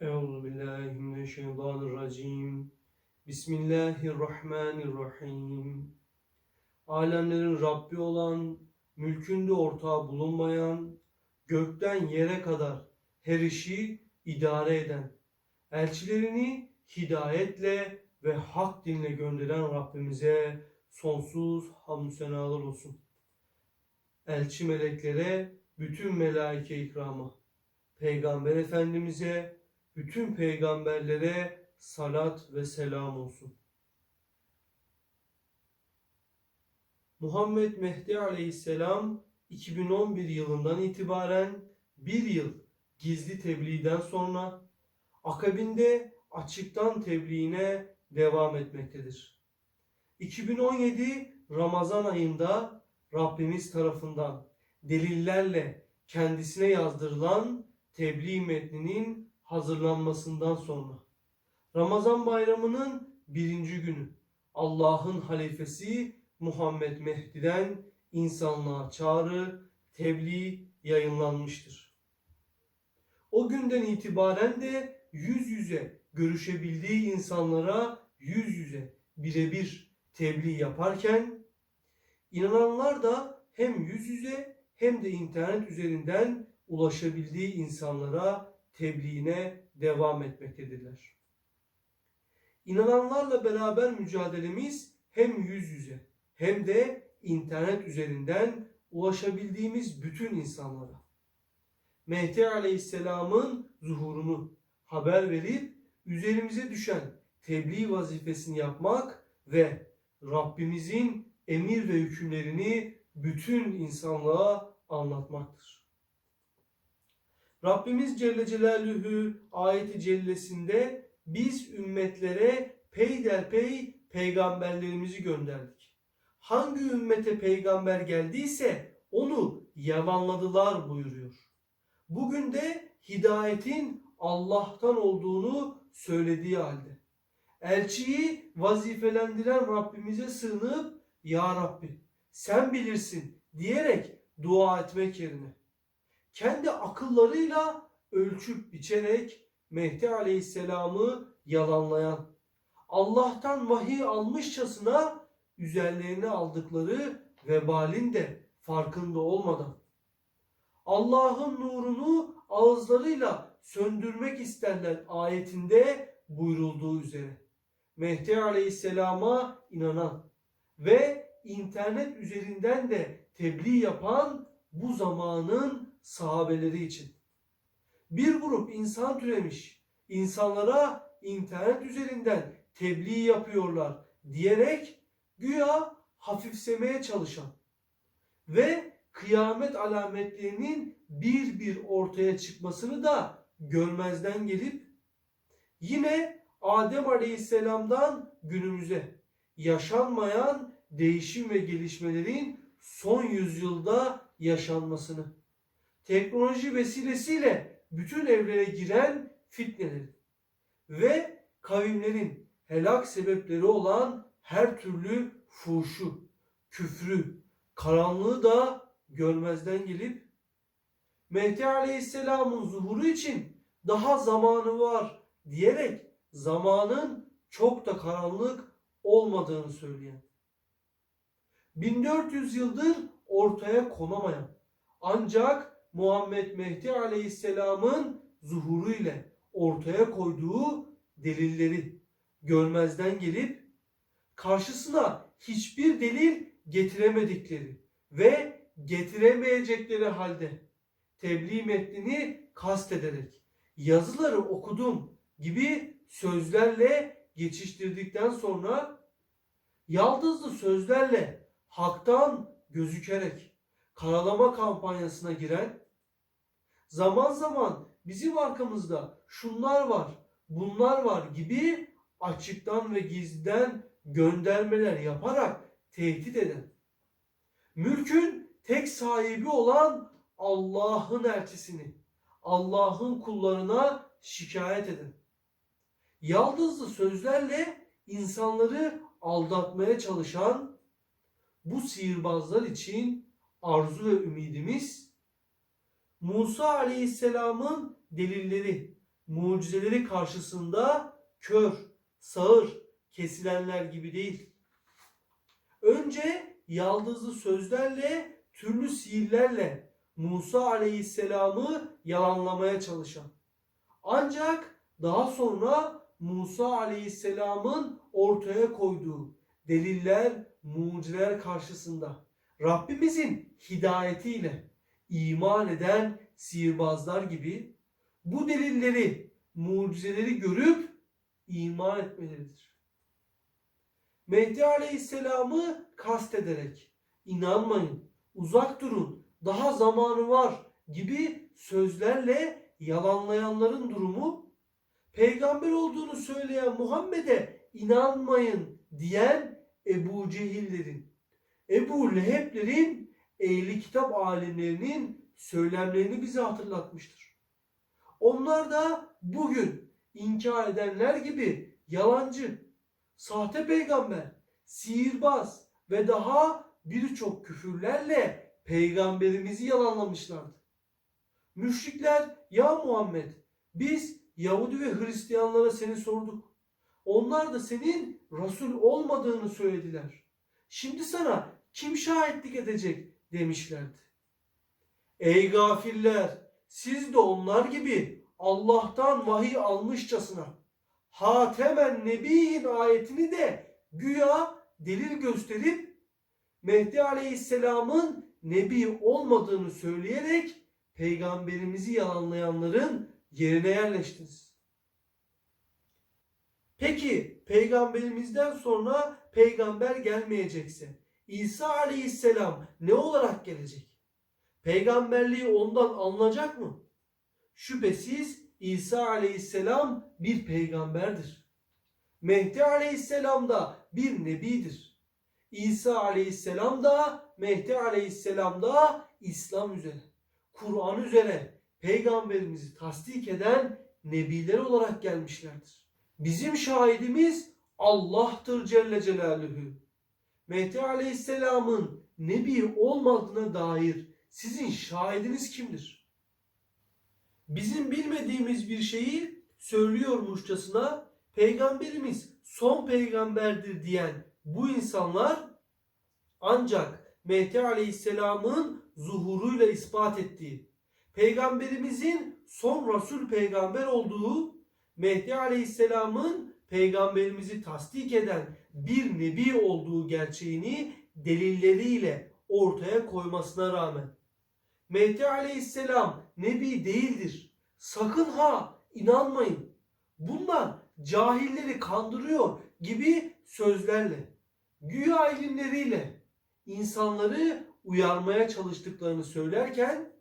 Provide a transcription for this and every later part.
Euzu billahi mineşşeytanirracim. Bismillahirrahmanirrahim. Alemlerin Rabbi olan, mülkünde ortağı bulunmayan, gökten yere kadar her işi idare eden, elçilerini hidayetle ve hak dinle gönderen Rabbimize sonsuz hamdü senalar olsun. Elçi meleklere, bütün melaike ikrama, Peygamber Efendimiz'e, bütün peygamberlere salat ve selam olsun. Muhammed Mehdi Aleyhisselam 2011 yılından itibaren bir yıl gizli tebliğden sonra akabinde açıktan tebliğine devam etmektedir. 2017 Ramazan ayında Rabbimiz tarafından delillerle kendisine yazdırılan tebliğ metninin hazırlanmasından sonra Ramazan bayramının birinci günü Allah'ın halifesi Muhammed Mehdi'den insanlığa çağrı, tebliğ yayınlanmıştır. O günden itibaren de yüz yüze görüşebildiği insanlara yüz yüze birebir tebliğ yaparken inananlar da hem yüz yüze hem de internet üzerinden ulaşabildiği insanlara tebliğine devam etmektedirler. İnananlarla beraber mücadelemiz hem yüz yüze hem de internet üzerinden ulaşabildiğimiz bütün insanlara. Mehdi Aleyhisselam'ın zuhurunu haber verip üzerimize düşen tebliğ vazifesini yapmak ve Rabbimizin emir ve hükümlerini bütün insanlığa anlatmaktır. Rabbimiz Celle Celaluhu ayeti cellesinde biz ümmetlere peyderpey peygamberlerimizi gönderdik. Hangi ümmete peygamber geldiyse onu yalanladılar buyuruyor. Bugün de hidayetin Allah'tan olduğunu söylediği halde. Elçiyi vazifelendiren Rabbimize sığınıp Ya Rabbi sen bilirsin diyerek dua etmek yerine kendi akıllarıyla ölçüp biçerek Mehdi Aleyhisselam'ı yalanlayan, Allah'tan vahiy almışçasına üzerlerine aldıkları vebalin de farkında olmadan, Allah'ın nurunu ağızlarıyla söndürmek isterler ayetinde buyurulduğu üzere. Mehdi Aleyhisselam'a inanan ve internet üzerinden de tebliğ yapan bu zamanın sahabeleri için. Bir grup insan türemiş, insanlara internet üzerinden tebliğ yapıyorlar diyerek güya hafifsemeye çalışan ve kıyamet alametlerinin bir bir ortaya çıkmasını da görmezden gelip yine Adem Aleyhisselam'dan günümüze yaşanmayan değişim ve gelişmelerin son yüzyılda yaşanmasını, teknoloji vesilesiyle bütün evrene giren fitnelerin ve kavimlerin helak sebepleri olan her türlü fuhuşu, küfrü, karanlığı da görmezden gelip Mehdi Aleyhisselam'ın zuhuru için daha zamanı var diyerek zamanın çok da karanlık olmadığını söyleyen 1400 yıldır ortaya konamayan ancak Muhammed Mehdi Aleyhisselam'ın zuhuru ile ortaya koyduğu delilleri görmezden gelip karşısına hiçbir delil getiremedikleri ve getiremeyecekleri halde tebliğ metnini kastederek yazıları okudum gibi sözlerle geçiştirdikten sonra yaldızlı sözlerle haktan gözükerek karalama kampanyasına giren, zaman zaman bizim arkamızda şunlar var, bunlar var gibi açıktan ve gizliden göndermeler yaparak tehdit eden, mülkün tek sahibi olan Allah'ın elçisini, Allah'ın kullarına şikayet eden, yaldızlı sözlerle insanları aldatmaya çalışan bu sihirbazlar için arzu ve ümidimiz Musa Aleyhisselam'ın delilleri mucizeleri karşısında kör, sağır, kesilenler gibi değil. Önce yaldızlı sözlerle, türlü sihirlerle Musa aleyhisselamı yalanlamaya çalışan. Ancak daha sonra Musa aleyhisselamın ortaya koyduğu deliller, mucizeler karşısında Rabbimizin hidayetiyle iman eden sihirbazlar gibi bu delilleri, mucizeleri görüp iman etmeleridir. Mehdi Aleyhisselam'ı kastederek inanmayın, uzak durun, daha zamanı var gibi sözlerle yalanlayanların durumu peygamber olduğunu söyleyen Muhammed'e inanmayın diyen Ebu Cehillerin, Ebu Leheb'lerin ehli kitap alimlerinin söylemlerini bize hatırlatmıştır. Onlar da bugün inkar edenler gibi yalancı, sahte peygamber, sihirbaz ve daha birçok küfürlerle peygamberimizi yalanlamışlardı. Müşrikler ya Muhammed biz Yahudi ve Hristiyanlara seni sorduk. Onlar da senin Resul olmadığını söylediler. Şimdi sana kim şahitlik edecek demişlerdi. Ey gafiller siz de onlar gibi Allah'tan vahiy almışçasına Hatemen Nebiyin ayetini de güya delil gösterip Mehdi Aleyhisselam'ın Nebi olmadığını söyleyerek peygamberimizi yalanlayanların yerine yerleştiniz. Peki peygamberimizden sonra peygamber gelmeyecekse İsa Aleyhisselam ne olarak gelecek? Peygamberliği ondan alınacak mı? Şüphesiz İsa Aleyhisselam bir peygamberdir. Mehdi Aleyhisselam da bir nebidir. İsa Aleyhisselam da Mehdi Aleyhisselam da İslam üzere, Kur'an üzere peygamberimizi tasdik eden nebiler olarak gelmişlerdir. Bizim şahidimiz Allah'tır Celle Celaluhu. Mehdi Aleyhisselam'ın nebi olmadığına dair sizin şahidiniz kimdir? Bizim bilmediğimiz bir şeyi söylüyormuşçasına peygamberimiz son peygamberdir diyen bu insanlar ancak Mehdi Aleyhisselam'ın zuhuruyla ispat ettiği, peygamberimizin son Resul peygamber olduğu, Mehdi Aleyhisselam'ın peygamberimizi tasdik eden bir nebi olduğu gerçeğini delilleriyle ortaya koymasına rağmen Mehdi Aleyhisselam nebi değildir. Sakın ha inanmayın. Bunlar cahilleri kandırıyor gibi sözlerle, güya ilimleriyle insanları uyarmaya çalıştıklarını söylerken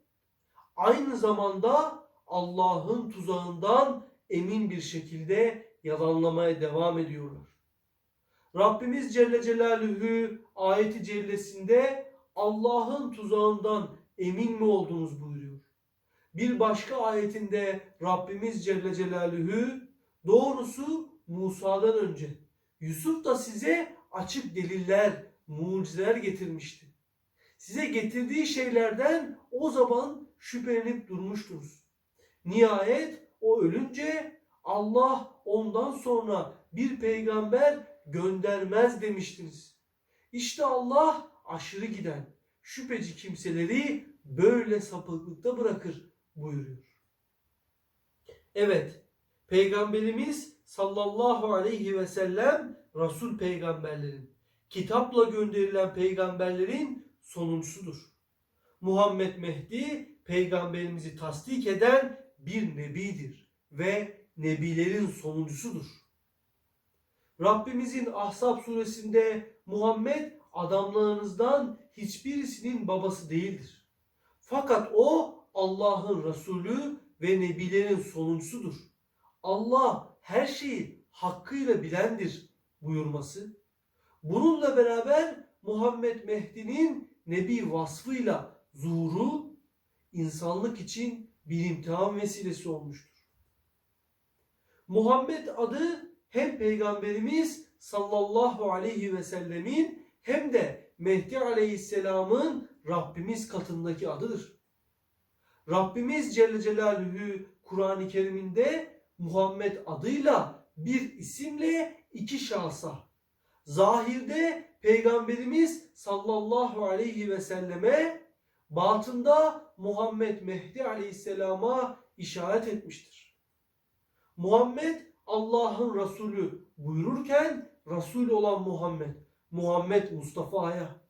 aynı zamanda Allah'ın tuzağından emin bir şekilde yalanlamaya devam ediyorlar. Rabbimiz Celle Celaluhu ayeti cellesinde Allah'ın tuzağından emin mi oldunuz buyuruyor. Bir başka ayetinde Rabbimiz Celle Celaluhu doğrusu Musa'dan önce Yusuf da size açık deliller, mucizeler getirmişti. Size getirdiği şeylerden o zaman şüphelenip durmuştunuz. Nihayet o ölünce Allah ondan sonra bir peygamber göndermez demiştiniz. İşte Allah aşırı giden, şüpheci kimseleri böyle sapıklıkta bırakır buyuruyor. Evet, Peygamberimiz sallallahu aleyhi ve sellem Resul peygamberlerin, kitapla gönderilen peygamberlerin sonuncusudur. Muhammed Mehdi peygamberimizi tasdik eden bir nebidir ve nebilerin sonuncusudur. Rabbimizin Ahzab suresinde Muhammed adamlarınızdan hiçbirisinin babası değildir. Fakat o Allah'ın Resulü ve nebilerin sonuncusudur. Allah her şeyi hakkıyla bilendir buyurması. Bununla beraber Muhammed Mehdi'nin nebi vasfıyla zuhuru insanlık için bir imtihan vesilesi olmuştur. Muhammed adı hem Peygamberimiz sallallahu aleyhi ve sellemin hem de Mehdi aleyhisselamın Rabbimiz katındaki adıdır. Rabbimiz Celle Celaluhu Kur'an-ı Kerim'inde Muhammed adıyla bir isimle iki şahsa. Zahirde Peygamberimiz sallallahu aleyhi ve selleme, batında Muhammed Mehdi aleyhisselama işaret etmiştir. Muhammed Allah'ın Resulü buyururken Resul olan Muhammed, Muhammed Mustafa'ya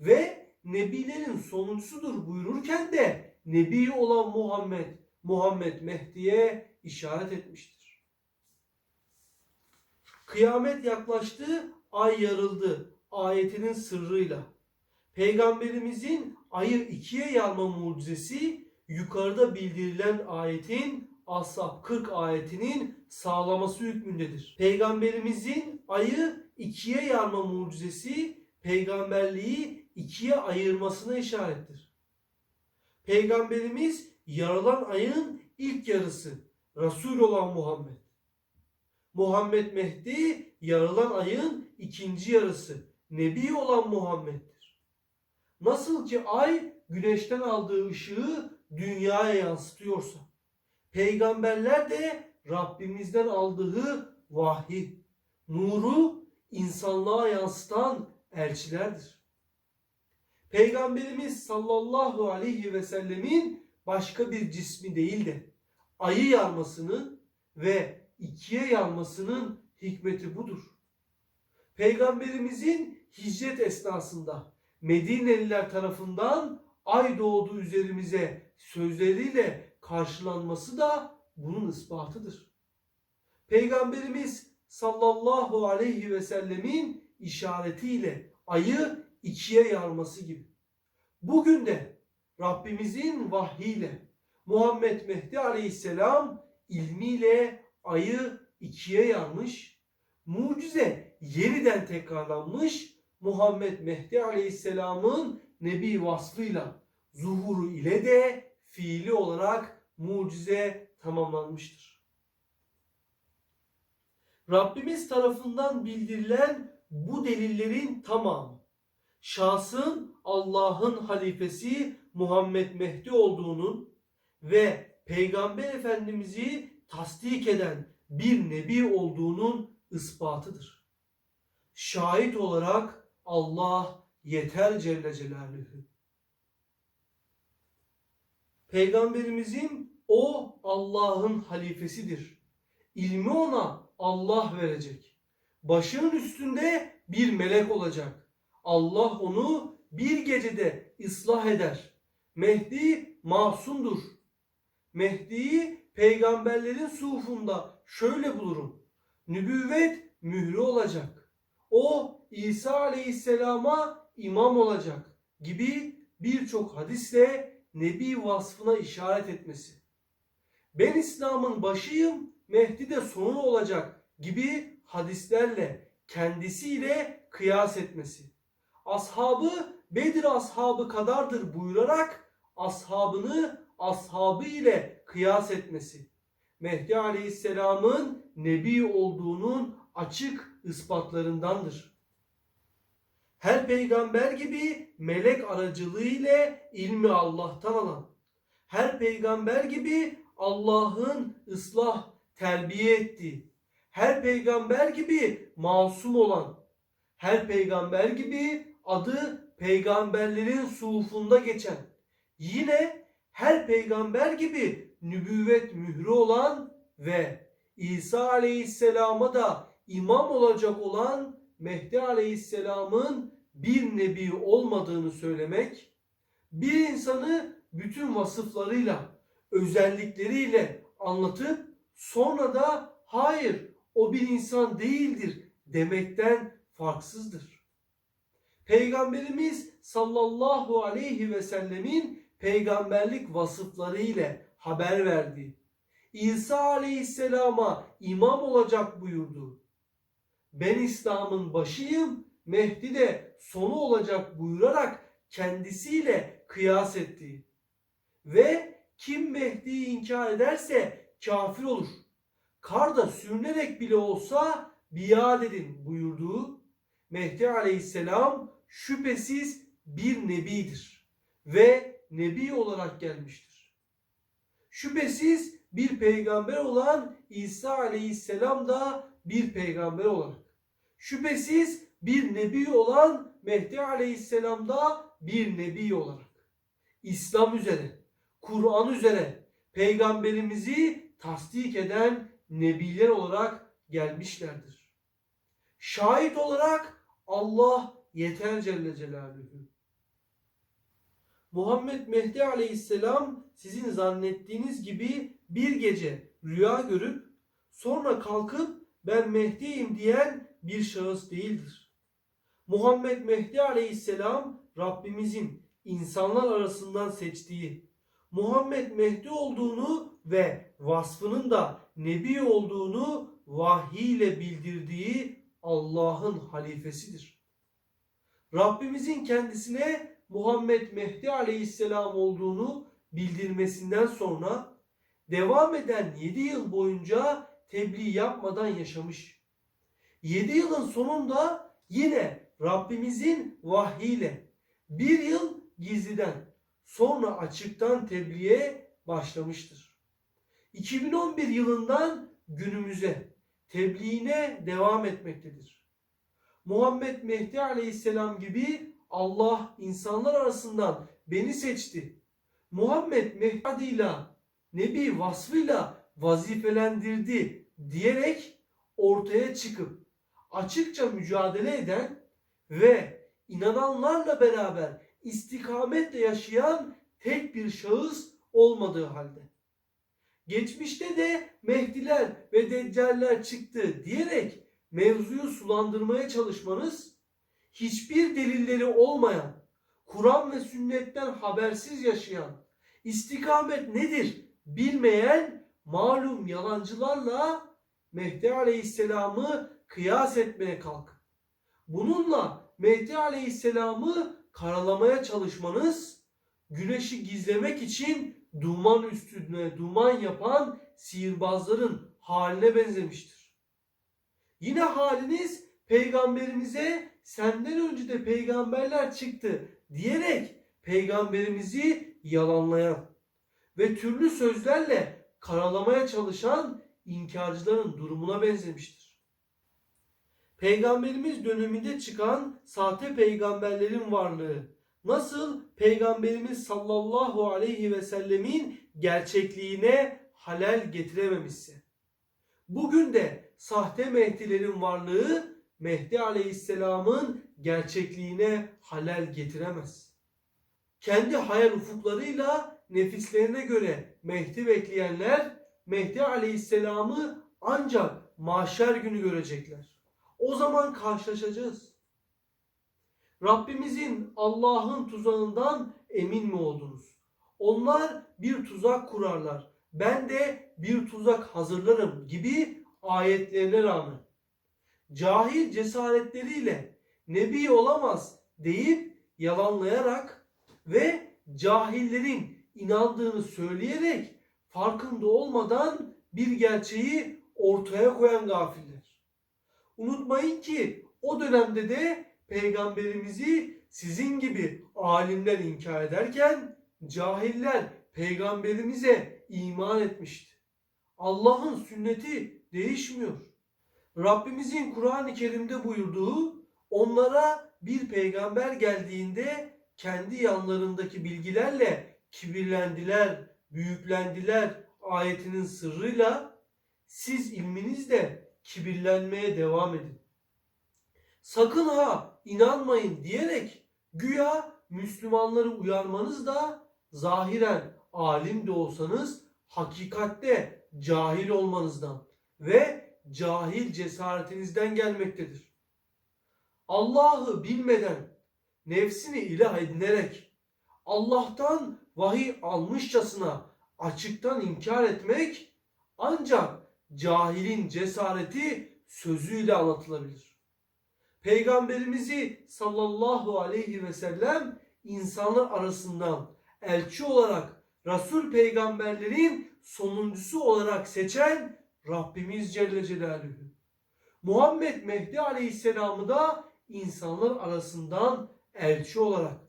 ve Nebilerin sonuncusudur buyururken de Nebi olan Muhammed, Muhammed Mehdi'ye işaret etmiştir. Kıyamet yaklaştı, ay yarıldı ayetinin sırrıyla. Peygamberimizin ayı ikiye yarma mucizesi yukarıda bildirilen ayetin Ashab 40 ayetinin sağlaması hükmündedir. Peygamberimizin ayı ikiye yarma mucizesi peygamberliği ikiye ayırmasına işarettir. Peygamberimiz yarılan ayın ilk yarısı Resul olan Muhammed. Muhammed Mehdi yarılan ayın ikinci yarısı Nebi olan Muhammed'dir. Nasıl ki ay güneşten aldığı ışığı dünyaya yansıtıyorsa peygamberler de Rabbimizden aldığı vahiy, nuru insanlığa yansıtan elçilerdir. Peygamberimiz sallallahu aleyhi ve sellemin başka bir cismi değil de ayı yarmasının ve ikiye yarmasının hikmeti budur. Peygamberimizin hicret esnasında Medineliler tarafından ay doğdu üzerimize sözleriyle karşılanması da bunun ispatıdır. Peygamberimiz sallallahu aleyhi ve sellemin işaretiyle ayı ikiye yarması gibi. Bugün de Rabbimizin vahyiyle Muhammed Mehdi aleyhisselam ilmiyle ayı ikiye yarmış, mucize yeniden tekrarlanmış, Muhammed Mehdi aleyhisselamın nebi vasfıyla zuhuru ile de fiili olarak mucize tamamlanmıştır. Rabbimiz tarafından bildirilen bu delillerin tamamı şahsın Allah'ın halifesi Muhammed Mehdi olduğunun ve Peygamber Efendimiz'i tasdik eden bir nebi olduğunun ispatıdır. Şahit olarak Allah yeter Celle Celaluhu. Peygamberimizin o Allah'ın halifesidir. İlmi ona Allah verecek. Başının üstünde bir melek olacak. Allah onu bir gecede ıslah eder. Mehdi masumdur. Mehdi'yi peygamberlerin sufunda şöyle bulurum. Nübüvvet mührü olacak. O İsa aleyhisselama imam olacak gibi birçok hadisle Nebi vasfına işaret etmesi. Ben İslam'ın başıyım, Mehdi de sonu olacak gibi hadislerle kendisiyle kıyas etmesi. Ashabı Bedir ashabı kadardır buyurarak ashabını ashabı ile kıyas etmesi. Mehdi Aleyhisselam'ın nebi olduğunun açık ispatlarındandır. Her peygamber gibi melek aracılığı ile ilmi Allah'tan alan, her peygamber gibi Allah'ın ıslah, terbiye ettiği, her peygamber gibi masum olan, her peygamber gibi adı peygamberlerin sufunda geçen, yine her peygamber gibi nübüvvet mührü olan ve İsa aleyhisselama da imam olacak olan Mehdi aleyhisselamın bir nebi olmadığını söylemek, bir insanı bütün vasıflarıyla, özellikleriyle anlatıp sonra da hayır o bir insan değildir demekten farksızdır. Peygamberimiz sallallahu aleyhi ve sellemin peygamberlik vasıfları ile haber verdi. İsa aleyhisselama imam olacak buyurdu. Ben İslam'ın başıyım, Mehdi de sonu olacak buyurarak kendisiyle kıyas etti. Ve kim Mehdi'yi inkar ederse kafir olur. Karda sürünerek bile olsa biat edin buyurduğu Mehdi aleyhisselam şüphesiz bir nebidir ve nebi olarak gelmiştir. Şüphesiz bir peygamber olan İsa aleyhisselam da bir peygamber olarak. Şüphesiz bir nebi olan Mehdi aleyhisselam da bir nebi olarak. İslam üzere, Kur'an üzere peygamberimizi tasdik eden nebiler olarak gelmişlerdir. Şahit olarak Allah yeter Celle Celaluhu. Muhammed Mehdi Aleyhisselam sizin zannettiğiniz gibi bir gece rüya görüp sonra kalkıp ben Mehdi'yim diyen bir şahıs değildir. Muhammed Mehdi Aleyhisselam Rabbimizin insanlar arasından seçtiği, Muhammed Mehdi olduğunu ve vasfının da Nebi olduğunu vahiy ile bildirdiği Allah'ın halifesidir. Rabbimizin kendisine Muhammed Mehdi Aleyhisselam olduğunu bildirmesinden sonra devam eden 7 yıl boyunca tebliğ yapmadan yaşamış. 7 yılın sonunda yine Rabbimizin vahyiyle bir yıl gizliden sonra açıktan tebliğe başlamıştır. 2011 yılından günümüze tebliğine devam etmektedir. Muhammed Mehdi Aleyhisselam gibi Allah insanlar arasından beni seçti. Muhammed Mehdi adıyla, Nebi vasfıyla vazifelendirdi diyerek ortaya çıkıp açıkça mücadele eden ve inananlarla beraber istikametle yaşayan tek bir şahıs olmadığı halde. Geçmişte de Mehdiler ve Deccaller çıktı diyerek mevzuyu sulandırmaya çalışmanız hiçbir delilleri olmayan, Kur'an ve sünnetten habersiz yaşayan, istikamet nedir bilmeyen malum yalancılarla Mehdi Aleyhisselam'ı kıyas etmeye kalk. Bununla Mehdi Aleyhisselam'ı karalamaya çalışmanız güneşi gizlemek için duman üstüne duman yapan sihirbazların haline benzemiştir. Yine haliniz peygamberimize senden önce de peygamberler çıktı diyerek peygamberimizi yalanlayan ve türlü sözlerle karalamaya çalışan inkarcıların durumuna benzemiştir. Peygamberimiz döneminde çıkan sahte peygamberlerin varlığı nasıl peygamberimiz sallallahu aleyhi ve sellemin gerçekliğine halel getirememişse. Bugün de sahte Mehdilerin varlığı Mehdi aleyhisselamın gerçekliğine halel getiremez. Kendi hayal ufuklarıyla nefislerine göre Mehdi bekleyenler Mehdi aleyhisselamı ancak mahşer günü görecekler. O zaman karşılaşacağız. Rabbimizin Allah'ın tuzağından emin mi oldunuz? Onlar bir tuzak kurarlar. Ben de bir tuzak hazırlarım gibi ayetlerine rağmen cahil cesaretleriyle nebi olamaz deyip yalanlayarak ve cahillerin inandığını söyleyerek farkında olmadan bir gerçeği ortaya koyan gafiller. Unutmayın ki o dönemde de peygamberimizi sizin gibi alimler inkar ederken cahiller peygamberimize iman etmişti. Allah'ın sünneti değişmiyor. Rabbimizin Kur'an-ı Kerim'de buyurduğu onlara bir peygamber geldiğinde kendi yanlarındaki bilgilerle kibirlendiler, büyüklendiler ayetinin sırrıyla siz ilminizle kibirlenmeye devam edin. Sakın ha inanmayın diyerek güya Müslümanları uyarmanız da zahiren alim de olsanız hakikatte cahil olmanızdan ve cahil cesaretinizden gelmektedir. Allah'ı bilmeden nefsini ilah edinerek Allah'tan vahiy almışçasına açıktan inkar etmek ancak cahilin cesareti sözüyle anlatılabilir. Peygamberimizi sallallahu aleyhi ve sellem insanlar arasından elçi olarak Resul peygamberlerin sonuncusu olarak seçen Rabbimiz Celle Celaluhu. Muhammed Mehdi Aleyhisselam'ı da insanlar arasından elçi olarak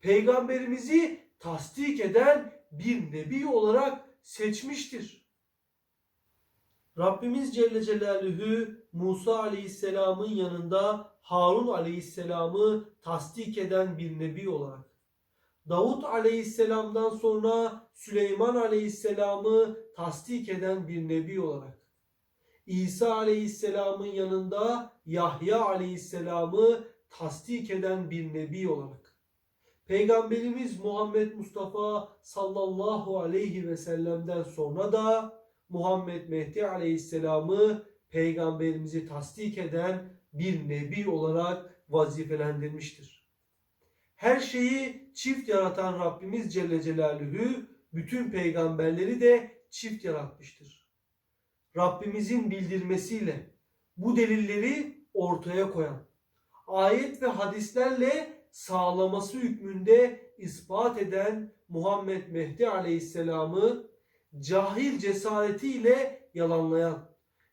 peygamberimizi tasdik eden bir nebi olarak seçmiştir. Rabbimiz Celle Celaluhu Musa Aleyhisselam'ın yanında Harun Aleyhisselam'ı tasdik eden bir nebi olarak, Davut Aleyhisselam'dan sonra Süleyman Aleyhisselam'ı tasdik eden bir nebi olarak, İsa Aleyhisselam'ın yanında Yahya Aleyhisselam'ı tasdik eden bir nebi olarak, Peygamberimiz Muhammed Mustafa sallallahu aleyhi ve sellem'den sonra da Muhammed Mehdi Aleyhisselam'ı peygamberimizi tasdik eden bir nebi olarak vazifelendirmiştir. Her şeyi çift yaratan Rabbimiz Celle Celaluhu bütün peygamberleri de çift yaratmıştır. Rabbimizin bildirmesiyle bu delilleri ortaya koyan, ayet ve hadislerle sağlaması hükmünde ispat eden Muhammed Mehdi Aleyhisselam'ı cahil cesaretiyle yalanlayan,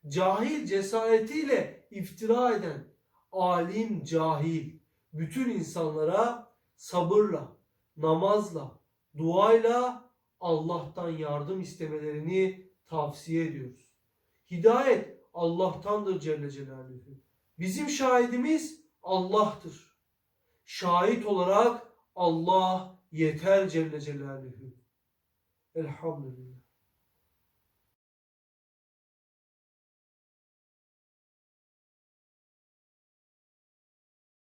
cahil cesaretiyle iftira eden, alim cahil bütün insanlara sabırla, namazla, duayla Allah'tan yardım istemelerini tavsiye ediyoruz. Hidayet Allah'tandır Celle Celaluhu. Bizim şahidimiz Allah'tır. Şahit olarak Allah yeter Celle Celaluhu. Elhamdülillah.